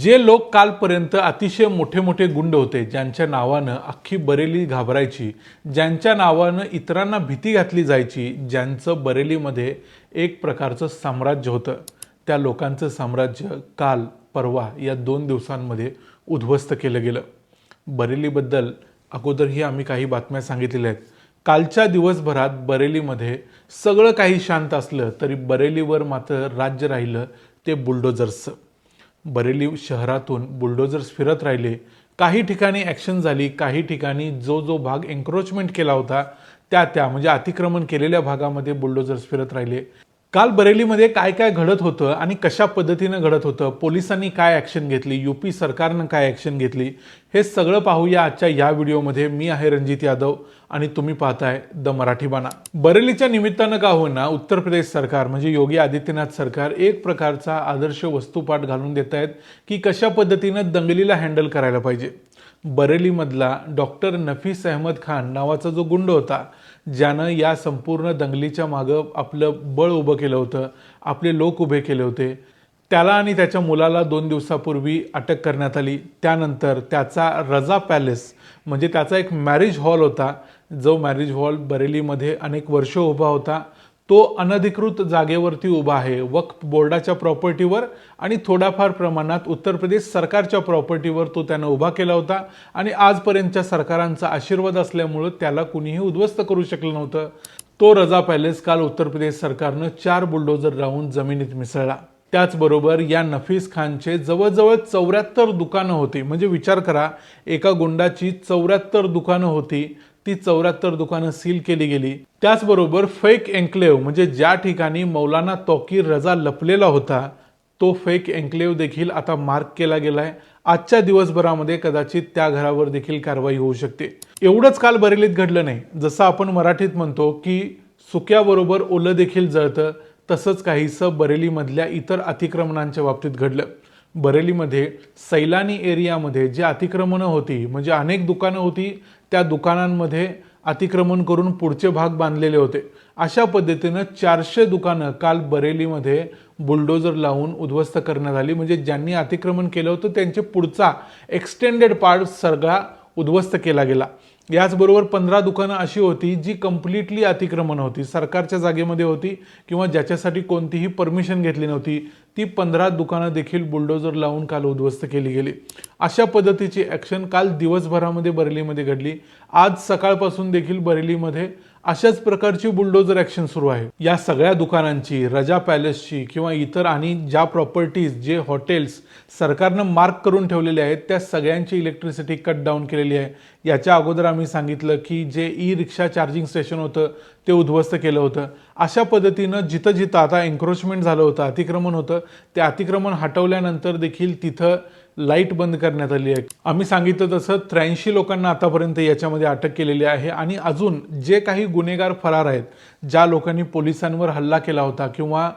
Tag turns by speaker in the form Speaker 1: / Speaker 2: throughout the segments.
Speaker 1: जे लोक कालपर्यंत अतिशय मोठे मोठे गुंड होते ज्यांच्या नावानं अख्खी बरेली घाबरायची ज्यांच्या नावानं इतरांना भीती घातली जायची ज्यांचं बरेलीमध्ये एक प्रकारचं साम्राज्य होतं. त्या लोकांचं साम्राज्य काल परवा या दोन दिवसांमध्ये उद्ध्वस्त केलं गेलं. बरेलीबद्दल अगोदरही आम्ही काही बातम्या सांगितलेल्या आहेत. कालच्या दिवसभरात बरेलीमध्ये सगळं काही शांत असलं तरी बरेलीवर मात्र राज्य राहिलं ते बुलडोजर्सचं बरेली शहरातून बुलडोजर्स फिरत राहिले. काही ठिकाणी ॲक्शन झाली काही ठिकाणी जो जो भाग एन्क्रोचमेंट केला होता त्या त्या म्हणजे अतिक्रमण केलेल्या भागामध्ये बुलडोजर्स फिरत राहिले. काल बरेलीमध्ये काय काय घडत होतं आणि कशा पद्धतीनं घडत होतं? पोलिसांनी काय ॲक्शन घेतली? युपी सरकारनं काय ॲक्शन घेतली? हे सगळं पाहूया आजच्या या व्हिडिओमध्ये. मी आहे रणजित यादव आणि तुम्ही पाहताय द मराठी बाणा. बरेलीच्या निमित्तानं का होईना उत्तर प्रदेश सरकार म्हणजे योगी आदित्यनाथ सरकार एक प्रकारचा आदर्श वस्तुपाठ घालून देत आहेत की कशा पद्धतीनं दंगलीला हँडल करायला पाहिजे? बरेलीमधला डॉक्टर नफीस अहमद खान नावाचा जो गुंड होता ज्यानं या संपूर्ण दंगलीच्या मागं आपलं बळ उभं केलं होतं आपले लोक उभे केले होते त्याला आणि त्याच्या मुलाला दोन दिवसापूर्वी अटक करण्यात आली. त्यानंतर त्याचा रजा पॅलेस म्हणजे त्याचा एक मॅरेज हॉल होता जो मॅरेज हॉल बरेलीमध्ये अनेक वर्ष उभा होता. तो अनधिकृत जागेवरती उभा आहे. वक्फ बोर्डाच्या प्रॉपर्टीवर आणि थोड्याफार प्रमाणात उत्तर प्रदेश सरकारच्या प्रॉपर्टीवर तो त्यानं उभा केला होता आणि आजपर्यंतच्या सरकारांचा आशीर्वाद असल्यामुळं त्याला कुणीही उद्ध्वस्त करू शकलं नव्हतं. तो रजा पॅलेस काल उत्तर प्रदेश सरकारनं चार बुलडोजर राहून जमिनीत मिसळला. त्याचबरोबर या नफीस खानचे जवळजवळ चौऱ्याहत्तर दुकानं होती. म्हणजे विचार करा एका गुंडाची चौऱ्याहत्तर दुकानं होती ती चौऱ्याहत्तर दुकानं सील केली गेली. त्याचबरोबर फेक एन्क्लेव्ह म्हणजे ज्या ठिकाणी मौलाना तौकीर रजा लपलेला होता तो फेक एन्क्लेव्ह देखील आता मार्क केला गेलाय. आजच्या दिवसभरामध्ये कदाचित त्या घरावर देखील कारवाई होऊ शकते. एवढंच काल बरेलीत घडलं नाही. जसं आपण मराठीत म्हणतो की सुक्याबरोबर ओलं देखील जळतं तसंच काहीसं बरेलीमधल्या इतर अतिक्रमणांच्या बाबतीत घडलं. बरेलीमध्ये सैलानी एरियामध्ये जे अतिक्रमणं होती म्हणजे अनेक दुकानं होती त्या दुकानांमध्ये अतिक्रमण करून पुढचे भाग बांधलेले होते. अशा पद्धतीनं चारशे दुकानं काल बरेलीमध्ये बुलडोजर लावून उद्ध्वस्त करण्यात आली. म्हणजे ज्यांनी अतिक्रमण केलं होतं त्यांचे पुढचा एक्सटेंडेड पार्ट सगळा उद्ध्वस्त केला गेला. याचबरोबर पंधरा दुकानं अशी होती जी कम्प्लिटली अतिक्रमण होती. सरकारच्या जागेमध्ये होती किंवा ज्याच्यासाठी कोणतीही परमिशन घेतली नव्हती ती पंधरा दुकानं देखील बुलडोजर लावून काल उद्ध्वस्त केली गेली. अशा पद्धतीची ॲक्शन काल दिवसभरामध्ये बरेलीमध्ये घडली. आज सकाळपासून देखील बरेलीमध्ये अशाच प्रकारची बुलडोजर ॲक्शन सुरू आहे. या सगळ्या दुकानांची रजा पॅलेसची किंवा इतर आणि ज्या प्रॉपर्टीज जे हॉटेल्स सरकारनं मार्क करून ठेवलेले आहेत त्या सगळ्यांची इलेक्ट्रिसिटी कट डाऊन केलेली आहे. याच्या अगोदर आम्ही सांगितलं की जे ई रिक्षा चार्जिंग स्टेशन होतं ते उद्ध्वस्त केलं होतं. अशा पद्धतीनं जिथं जिथं आता एन्क्रोचमेंट झालं होतं अतिक्रमण होतं ते अतिक्रमण हटवल्यानंतर देखील तिथं लाइट बंद करण्यात आली आहे. आम्ही सांगितलं तसं त्र्याऐंशी लोकांना आतापर्यंत याच्यामध्ये अटक केलेली आहे आणि अजून जे काही गुन्हेगार फरार आहेत ज्या लोकांनी पोलिसांवर हल्ला केला होता किंवा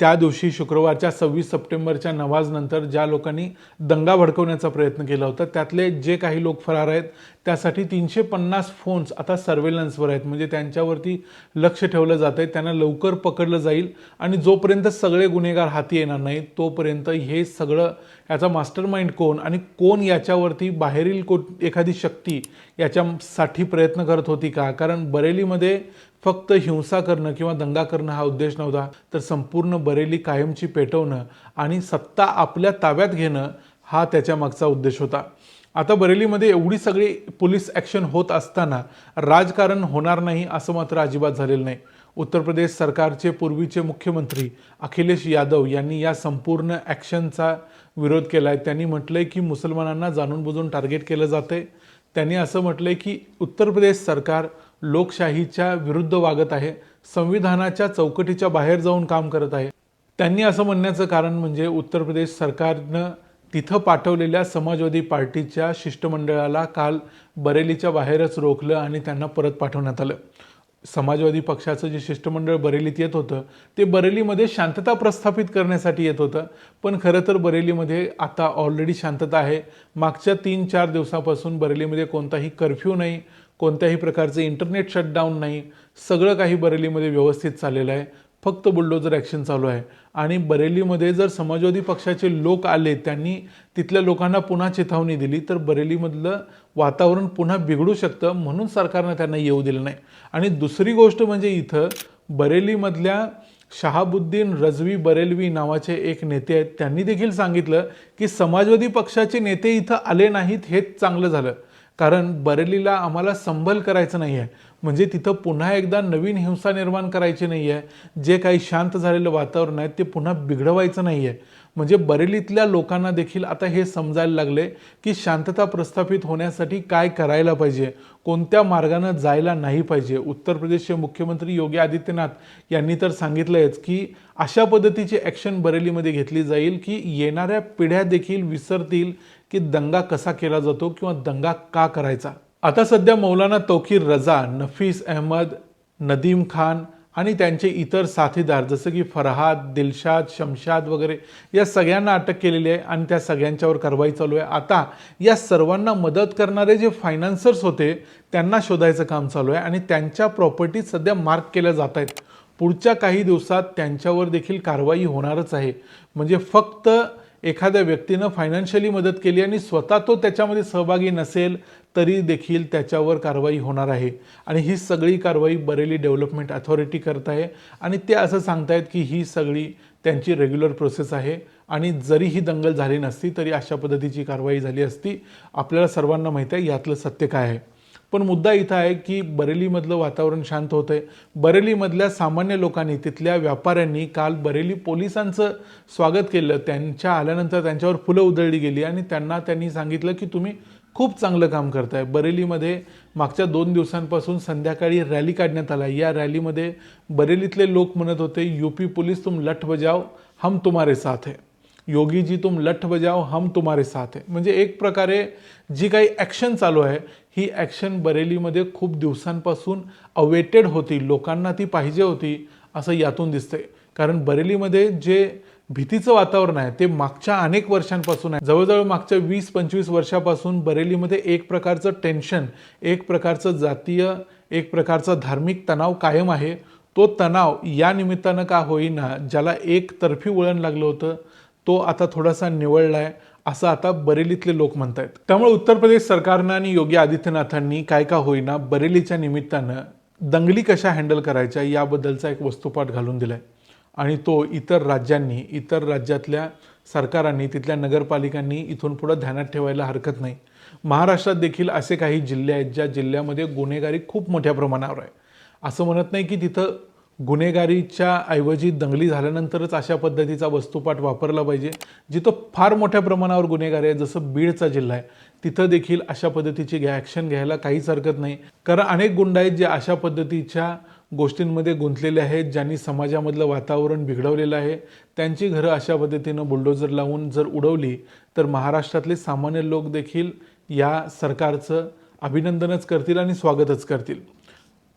Speaker 1: त्या दिवशी शुक्रवारच्या सव्वीस सप्टेंबरच्या नवाजनंतर ज्या लोकांनी दंगा भडकवण्याचा प्रयत्न केला होता त्यातले जे काही लोक फरार आहेत त्यासाठी तीनशे पन्नास फोन्स आता सर्वेलन्सवर आहेत. म्हणजे त्यांच्यावरती लक्ष ठेवलं जात आहे त्यांना लवकर पकडलं जाईल आणि जोपर्यंत सगळे गुन्हेगार हाती येणार नाहीत तोपर्यंत हे सगळं याचा मास्टर माइंड कोण आणि कोण याच्यावरती बाहेरील को एखादी शक्ती याच्यासाठी प्रयत्न करत होती का? कारण बरेलीमध्ये फक्त हिंसा करणं किंवा दंगा करणं हा उद्देश नव्हता तर संपूर्ण बरेली कायमची पेटवणं आणि सत्ता आपल्या ताब्यात घेणं हा त्याच्या मागचा उद्देश होता. आता बरेलीमध्ये एवढी सगळी पोलीस ॲक्शन होत असताना राजकारण होणार नाही असं मात्र अजिबात झालेलं नाही. उत्तर प्रदेश सरकारचे पूर्वीचे मुख्यमंत्री अखिलेश यादव यांनी या संपूर्ण ॲक्शनचा विरोध केला आहे त्यांनी म्हटलं आहे की मुसलमानांना जाणून बुजून टार्गेट केलं जातं आहे त्यांनी असं म्हटलं आहे की उत्तर प्रदेश सरकार लोकशाहीच्या विरुद्ध वागत आहे संविधानाच्या चौकटीच्या बाहेर जाऊन काम करत आहे. त्यांनी असं म्हणण्याचं कारण म्हणजे उत्तर प्रदेश सरकारनं तिथं पाठवलेल्या समाजवादी पार्टीच्या शिष्टमंडळाला काल बरेलीच्या बाहेरच रोखलं आणि त्यांना परत पाठवण्यात आलं. समाजवादी पक्षाचं जे शिष्टमंडळ बरेलीत येत होतं ते बरेलीमध्ये शांतता प्रस्थापित करण्यासाठी येत होतं. पण खरं तर बरेलीमध्ये आता ऑलरेडी शांतता आहे. मागच्या तीन चार दिवसापासून बरेलीमध्ये कोणताही कर्फ्यू नाही. कोणत्याही प्रकारचं इंटरनेट शटडाऊन नाही. सगळं काही बरेलीमध्ये व्यवस्थित चाललेलं आहे. फक्त बुलडोजर ॲक्शन चालू आहे. आणि बरेलीमध्ये जर समाजवादी पक्षाचे लोक आले त्यांनी तिथल्या लोकांना पुन्हा चेतावणी दिली तर बरेलीमधलं वातावरण पुन्हा बिघडू शकतं म्हणून सरकारनं त्यांना येऊ दिलं नाही. आणि दुसरी गोष्ट म्हणजे इथं बरेलीमधल्या शहाबुद्दीन रजवी बरेलवी नावाचे एक नेते आहेत. त्यांनी देखील सांगितलं की समाजवादी पक्षाचे नेते इथं आले नाहीत हेच चांगलं झालं. कारण बरेलीला आम्हाला संभल करायचं नाही आहे म्हणजे तिथं पुन्हा एकदा नवीन हिंसा निर्माण करायची नाही आहे जे काही शांत झालेलं वातावरण आहे ते पुन्हा बिघडवायचं नाही आहे म्हणजे बरेलीतल्या लोकांना देखील आता हे समजायला लागले की शांतता प्रस्थापित होण्यासाठी काय करायला पाहिजे? कोणत्या मार्गानं जायला नाही पाहिजे? उत्तर प्रदेशचे मुख्यमंत्री योगी आदित्यनाथ यांनी तर सांगितलंयच की अशा पद्धतीची ॲक्शन बरेलीमध्ये घेतली जाईल की येणाऱ्या पिढ्या देखील विसरतील की दंगा कसा केला जातो किंवा दंगा का करायचा. आता सध्या मौलाना तौकीर रजा नफीस अहमद नदीम खान आणि त्यांचे इतर साथीदार जसं की फरहाद दिलशाद शमशाद वगैरे या सगळ्यांना अटक केलेली आहे आणि त्या सगळ्यांच्यावर कारवाई चालू आहे. आता या सर्वांना मदत करणारे जे फायनान्सर्स होते त्यांना शोधायचं काम चालू आहे आणि त्यांच्या प्रॉपर्टी सध्या मार्क केल्या जात आहेत. पुढच्या काही दिवसात त्यांच्यावर देखील कारवाई होणारच आहे. म्हणजे फक्त एखाद्या व्यक्तीनं फायनान्शियली मदत केली आणि स्वतः तो त्याच्यामध्ये सहभागी नसेल तरी देखील त्याच्यावर कारवाई होणार आहे. आणि ही सगळी कारवाई बरेली डेव्हलपमेंट अथॉरिटी करत आहे. आणि ते असं सांगतायत की ही सगळी त्यांची रेग्युलर प्रोसेस आहे. आणि जरी ही दंगल झाली नसती तरी अशा पद्धतीची कारवाई झाली असती आपल्याला सर्वांना माहीत आहे यातलं सत्य काय आहे. पण मुद्दा इथं आहे की बरेलीमधलं वातावरण शांत होतं आहे बरेलीमधल्या सामान्य लोकांनी तिथल्या व्यापाऱ्यांनी काल बरेली पोलिसांचं स्वागत केलं. त्यांच्या आल्यानंतर त्यांच्यावर फुलं उधळली गेली आणि त्यांना त्यांनी सांगितलं की तुम्ही खूप चांगलं काम करताय. बरेलीमध्ये मागच्या दोन दिवसांपासून संध्याकाळी रॅली काढण्यात आला. या रॅलीमध्ये बरेलीतले लोक म्हणत होते यूपी पोलीस तुम लठ बजाव हम तुम्हारे साथ है. योगी जी तुम लठ बजाव हम तुम्हारे साथ आहे म्हणजे एक प्रकारे जी काही ॲक्शन चालू आहे ही ॲक्शन बरेलीमध्ये खूप दिवसांपासून अवेटेड होती. लोकांना ती पाहिजे होती असं यातून दिसतंय. कारण बरेलीमध्ये जे भीतीचं वातावरण आहे ते मागच्या अनेक वर्षांपासून आहे. जवळजवळ मागच्या वीस पंचवीस वर्षापासून बरेलीमध्ये एक प्रकारचं टेन्शन एक प्रकारचं जातीय एक प्रकारचा धार्मिक तणाव कायम आहे. तो तणाव या निमित्तानं का होईना ज्याला एकतर्फी वळण लागलं होतं तो आता थोडासा निवळला आहे असं आता बरेलीतले लोक म्हणत आहेत त्यामुळे उत्तर प्रदेश सरकारनं आणि योगी आदित्यनाथांनी काय का होईना बरेलीच्या निमित्तानं दंगली कशा हँडल करायच्या याबद्दलचा एक वस्तुपाठ घालून दिला आहे आणि तो इतर राज्यांनी इतर राज्यातल्या सरकारांनी तिथल्या नगरपालिकांनी इथून पुढं ध्यानात ठेवायला हरकत नाही. महाराष्ट्रात देखील असे काही जिल्हे आहेत ज्या जिल्ह्यामध्ये गुन्हेगारी खूप मोठ्या प्रमाणावर आहे. असं म्हणत नाही की तिथं गुन्हेगारीच्या ऐवजी दंगली झाल्यानंतरच अशा पद्धतीचा वस्तुपाठ वापरला पाहिजे जिथं फार मोठ्या प्रमाणावर गुन्हेगारी आहे जसं बीडचा जिल्हा आहे तिथं देखील अशा पद्धतीची घ्या ॲक्शन घ्यायला काहीच हरकत नाही. कारण अनेक गुंड आहेत जे अशा पद्धतीच्या गोष्टींमध्ये गुंतलेले आहेत ज्यांनी समाजामधलं वातावरण बिघडवलेलं आहे. त्यांची घरं अशा पद्धतीनं बुलडोजर लावून जर उडवली तर महाराष्ट्रातले सामान्य लोक देखील या सरकारचं अभिनंदनच करतील आणि स्वागतच करतील.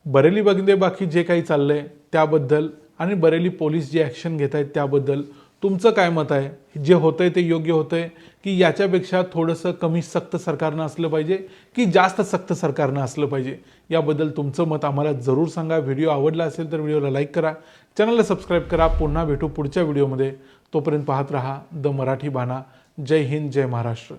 Speaker 1: बरेली बगिंदे बाकी जे काही चाललंय त्याबद्दल आणि बरेली पोलीस जे ॲक्शन घेत आहेत त्याबद्दल तुमचं काय मत आहे? जे होतंय ते योग्य होतंय? की याच्यापेक्षा थोडंसं कमी सक्त सरकारनं असलं पाहिजे की जास्त सक्त सरकारनं असलं पाहिजे? याबद्दल तुमचं मत आम्हाला जरूर सांगा. व्हिडिओ आवडला असेल तर व्हिडिओला लाईक करा. चॅनलला सबस्क्राईब करा. पुन्हा भेटू पुढच्या व्हिडिओमध्ये. तोपर्यंत पाहत रहा द मराठी बाणा. जय हिंद जय महाराष्ट्र.